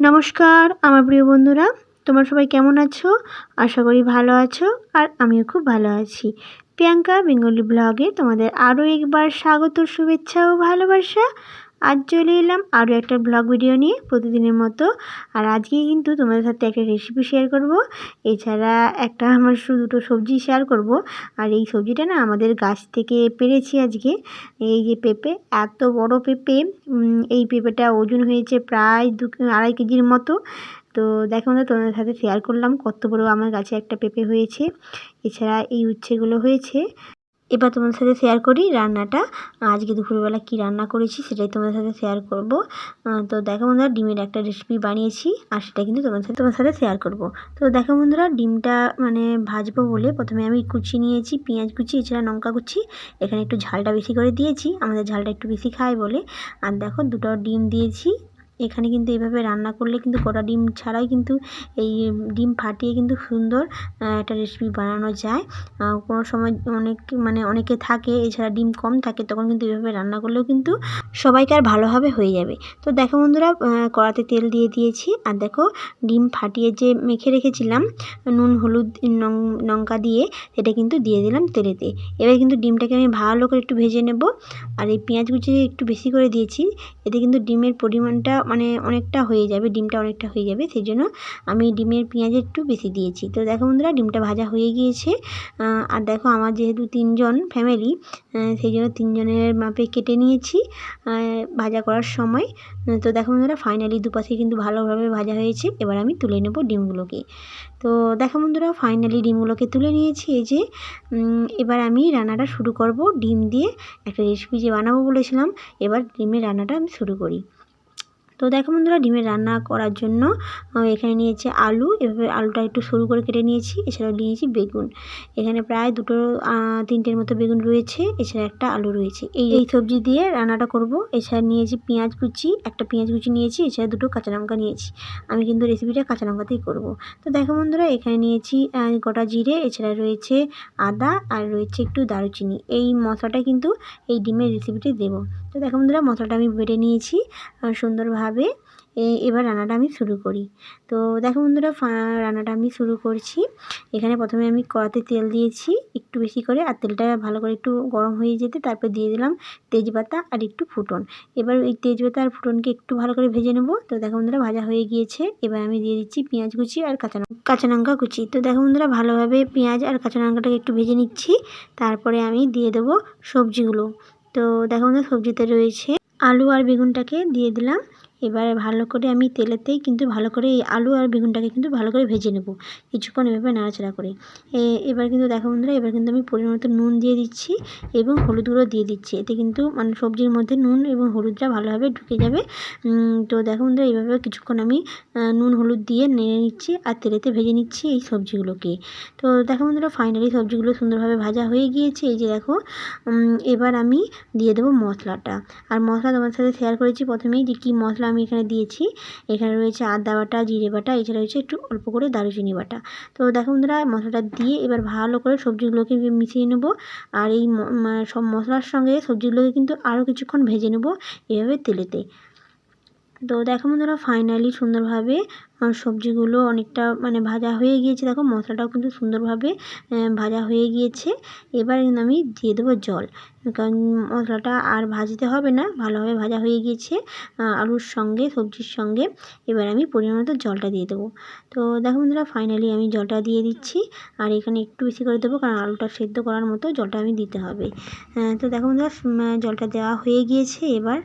নমস্কার, আমার প্রিয় বন্ধুরা, তোমরা সবাই কেমন আছো? আশা করি ভালো আছো আর আমিও খুব ভালো আছি। প্রিয়াঙ্কা বেঙ্গলি ব্লগে তোমাদের আরও একবার স্বাগত, শুভেচ্ছা ও ভালোবাসা। আজ চলে এলাম আরও একটা ব্লগ ভিডিও নিয়ে প্রতিদিনের মতো। আর আজকে কিন্তু তোমাদের সাথে একটা রেসিপি শেয়ার করব। এছাড়া একটা আমার শুধু দুটো সবজি শেয়ার করব। আর এই সবজিটা না আমাদের গাছ থেকে পেরেছি আজকে। এই যে পেঁপে, এত বড় পেঁপে এই পেঁপেটা ওজন হয়েছে প্রায় দু আড়াই কেজির মতো। তো দেখো আমরা তোমাদের সাথে শেয়ার করলাম কত বড় আমার গাছে একটা পেঁপে হয়েছে। এছাড়া এই উচ্ছেগুলো হয়েছে। এবার তোমাদের সাথে শেয়ার করি রান্নাটা। আজকে দুপুরবেলা কি রান্না করেছি সেটাই তোমাদের সাথে শেয়ার করব। তো দেখো বন্ধুরা, ডিমের একটা রেসিপি বানিয়েছি আর সেটা কিন্তু তোমাদের সাথে তোমার সাথে শেয়ার করব। তো দেখো বন্ধুরা, ডিমটা মানে ভাজবো বলে প্রথমে আমি কুচি নিয়েছি, পেঁয়াজ কুচি, এছাড়া লঙ্কা কুচি। এখানে একটু ঝালটা বেশি করে দিয়েছি, আমাদের ঝালটা একটু বেশি খায় বলে। আর দেখো দুটো ডিম দিয়েছি এখানে কিন্তু এইভাবে রান্না করলে কিন্তু গোটা ডিম ছাড়াই কিন্তু এই ডিম ফাটিয়ে কিন্তু সুন্দর একটা রেসিপি বানানো যায়। কোনো সময় অনেক মানে অনেকে থাকে, এছাড়া ডিম কম থাকে, তখন কিন্তু এইভাবে রান্না করলেও কিন্তু সবাইকার ভালোভাবে হয়ে যাবে। তো দেখো বন্ধুরা কড়াতে তেল দিয়ে দিয়েছি। আর দেখো, ডিম ফাটিয়ে যে মেখে রেখেছিলাম, নুন, হলুদ লঙ্কা দিয়ে, সেটা কিন্তু দিয়ে দিলাম তেলেতে। এবার কিন্তু ডিমটাকে আমি ভালো করে একটু ভেজে নেব। আর এই পেঁয়াজ কুচি একটু বেশি করে দিয়েছি। এতে কিন্তু ডিমের পরিমাণটা মানে অনেকটা হয়ে যাবে, ডিমটা অনেকটা হয়ে যাবে সেই জন্য আমি ডিমের পেঁয়াজ একটু বেশি দিয়েছি। তো দেখো বন্ধুরা, ডিমটা ভাজা হয়ে গিয়েছে। আর দেখো আমার যেহেতু তিনজন ফ্যামিলি সেই জন্য তিনজনের মাপে কেটে নিয়েছি ভাজা করার সময়। তো দেখো বন্ধুরা ফাইনালি দুপাশে কিন্তু ভালোভাবে ভাজা হয়েছে। এবার আমি তুলে নেব ডিমগুলোকে। তো দেখো বন্ধুরা ফাইনালি ডিমগুলোকে তুলে নিয়েছি। এই যে এবার আমি রান্নাটা শুরু করব। ডিম দিয়ে একটা রেসিপি যে বানাবো বলেছিলাম, এবার ডিমের রান্নাটা আমি শুরু করি। তো দেখো বন্ধুরা, ডিমের রান্না করার জন্য এখানে নিয়েছি আলু, এভাবে আলুটা একটু সরু করে কেটে নিয়েছি, এছাড়াও নিয়েছি বেগুন। এখানে প্রায় দুটো তিনটের মতো বেগুন রয়েছে, এছাড়া একটা আলু রয়েছে। এই এই সবজি দিয়ে রান্নাটা করব, এছাড়া নিয়েছি পেঁয়াজ কুচি, একটা পেঁয়াজ কুচি নিয়েছি, এছাড়া দুটো কাঁচা লঙ্কা নিয়েছি। আমি কিন্তু রেসিপিটা কাঁচা লঙ্কাতেই করব। তো দেখো বন্ধুরা, এখানে নিয়েছি গোটা জিরে, এছাড়া রয়েছে আদা, আর রয়েছে একটু দারুচিনি। এই মশলাটা কিন্তু এই ডিমের রেসিপিটি দেবো। তো দেখো বন্ধুরা, মশলাটা আমি বেটে নিয়েছি সুন্দরভাবে এবার রান্নাটা আমি শুরু করি। তো দেখো বন্ধুরা রান্নাটা আমি শুরু করছি। এখানে প্রথমে আমি কড়াতে তেল দিয়েছি, একটু বেশি করে, আর তেলটা ভালো করে একটু গরম হয়ে যেতে তারপর দিয়ে দিলাম তেজপাতা আর একটু ফুটন। এবার এই তেজপাতা আর ফুটনকে একটু ভালো করে ভেজে নেব। তো দেখো বন্ধুরা, ভাজা হয়ে গিয়েছে। এবার আমি দিয়ে দিচ্ছি পেঁয়াজ কুচি আর কাঁচা কাঁচা লঙ্কা কুচি। তো দেখো বন্ধুরা, ভালোভাবে পেঁয়াজ আর কাঁচা লঙ্কাটাকে একটু ভেজে নিচ্ছি। তারপরে আমি দিয়ে দেবো সবজিগুলো। তো দেখো বন্ধুরা, সবজিতে রয়েছে আলু আর বেগুনটাকে দিয়ে দিলাম। এবারে ভালো করে আমি তেলেতেই কিন্তু ভালো করে এই আলু আর বেগুনটাকে কিন্তু ভালো করে ভেজে নেব। কিছুক্ষণ এভাবে নাড়াচাড়া করে। এবার কিন্তু দেখো বন্ধুরা, এবার কিন্তু আমি পরিমাণ মতো নুন দিয়ে দিচ্ছি এবং হলুদ গুঁড়ো দিয়ে দিচ্ছি। এতে কিন্তু মানে সবজির মধ্যে নুন এবং হলুদটা ভালোভাবে ঢুকে যাবে। তো দেখো বন্ধুরা, এইভাবে কিছুক্ষণ আমি নুন হলুদ দিয়ে নেড়ে নিচ্ছি আর তেলেতে ভেজে নিচ্ছি এই সবজিগুলোকে। তো দেখো বন্ধুরা ফাইনালি সবজিগুলো সুন্দরভাবে ভাজা হয়ে গিয়েছে। এই যে দেখো এবার আমি দিয়ে দেবো মশলাটা। আর মশলা তোমার সাথে শেয়ার করেছি প্রথমেই যে কী মশলা আমি এখানে দিয়েছি। এখানে রয়েছে আদা বাটা, জিরে বাটা, এছাড়া রয়েছে একটু অল্প করে দারুচিনি বাটা। তো দেখো বন্ধুরা, মশলাটা দিয়ে এবার ভালো করে সবজিগুলোকে মিশিয়ে নেব। আর এই সব মশলার সঙ্গে সবজিগুলোকে কিন্তু আরও কিছুক্ষণ ভেজে নেব এভাবে তেলেতে। তো দেখো বন্ধুরা ফাইনালি সুন্দরভাবে সবজিগুলো অনেকটা মানে ভাজা হয়ে গিয়েছে। দেখো মশলাটাও কিন্তু সুন্দরভাবে ভাজা হয়ে গিয়েছে। এবার আমি দিয়ে দেবো জল। কারণ মশলাটা আর ভাজতে হবে না, ভালোভাবে ভাজা হয়ে গিয়েছে আলুর সঙ্গে, সবজির সঙ্গে। এবার আমি পরিমাণ মতো জলটা দিয়ে দেবো। তো দেখো বন্ধুরা ফাইনালি আমি জলটা দিয়ে দিচ্ছি। আর এখানে একটু বেশি করে দেবো, কারণ আলুটা সেদ্ধ করার মতো জলটা আমি দিতে হবে। তো দেখো বন্ধুরা জলটা দেওয়া হয়ে গিয়েছে। এবার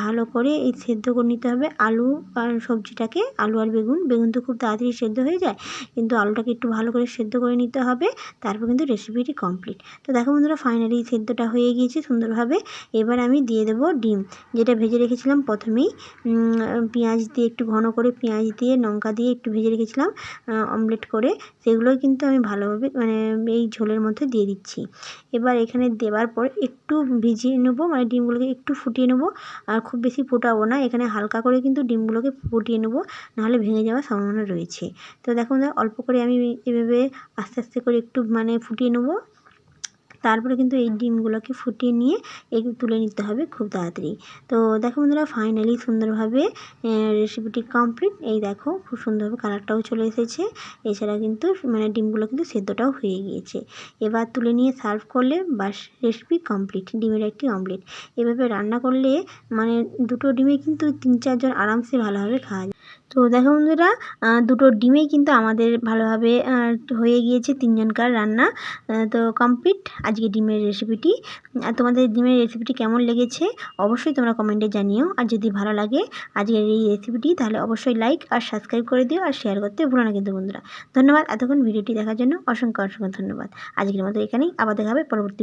ভালো করে এই সেদ্ধ করে নিতে হবে আলু আর সবজিটাকে, আলু আর বেগুন। বেগুন তো খুব তাড়াতাড়ি সেদ্ধ হয়ে যায়, কিন্তু আলুটাকে একটু ভালো করে সেদ্ধ করে নিতে হবে, তারপর কিন্তু রেসিপিটি কমপ্লিট তো দেখো বন্ধুরা ফাইনালি সেদ্ধটা হয়ে গিয়েছে সুন্দরভাবে। এবার আমি দিয়ে দেবো ডিম, যেটা ভেজে রেখেছিলাম প্রথমেই। পেঁয়াজ দিয়ে একটু ঘন করে পেঁয়াজ দিয়ে, লঙ্কা দিয়ে একটু ভেজে রেখেছিলাম অমলেট করে। সেগুলোই কিন্তু আমি ভালোভাবে মানে এই ঝোলের মধ্যে দিয়ে দিচ্ছি। এবার এখানে দেওয়ার পর একটু ভিজিয়ে নেব মানে ডিমগুলোকে একটু ফুটিয়ে নেব। আর খুব বেশি ফোটাবো না, এখানে হালকা করে কিন্তু ডিমগুলোকে ফুটিয়ে নেব, নাহলে ভেঙে যাওয়ার সম্ভাবনা রয়েছে। তো দেখো অল্প করে আমি এভাবে আস্তে আস্তে করে একটু মানে ফুটিয়ে নেব। তারপরে কিন্তু এই ডিমগুলোকে ফুটিয়ে নিয়ে এগুলো তুলে নিতে হবে খুব তাড়াতাড়ি। তো দেখো বন্ধুরা ফাইনালি সুন্দরভাবে রেসিপিটি কমপ্লিট এই দেখো, খুব সুন্দরভাবে কালারটাও চলে এসেছে। এছাড়া কিন্তু মানে ডিমগুলো কিন্তু সেদ্ধটাও হয়ে গিয়েছে। এবার তুলে নিয়ে সার্ভ করলে বাস রেসিপি কমপ্লিট ডিমের একটি অমলেট এভাবে রান্না করলে মানে দুটো ডিমে কিন্তু তিন চারজন আরামসে ভালোভাবে খাওয়া যায়। তো দেখো বন্ধুরা দুটো ডিমেই কিন্তু আমাদের ভালোভাবে হয়ে গিয়েছে তিনজনকার রান্না। তো কমপ্লিট আজকে ডিমের রেসিপিটি। আর তোমাদের ডিমের রেসিপিটি কেমন লেগেছে অবশ্যই তোমরা কমেন্টে জানিও। আর যদি ভালো লাগে আজকের এই রেসিপিটি, তাহলে অবশ্যই লাইক আর সাবস্ক্রাইব করে দিও আর শেয়ার করতে ভুলো না কিন্তু বন্ধুরা। ধন্যবাদ এতক্ষণ ভিডিওটি দেখার জন্য। অসংখ্য অসংখ্য ধন্যবাদ। আজকের মতো এখানেই। আবার দেখা হবে পরবর্তী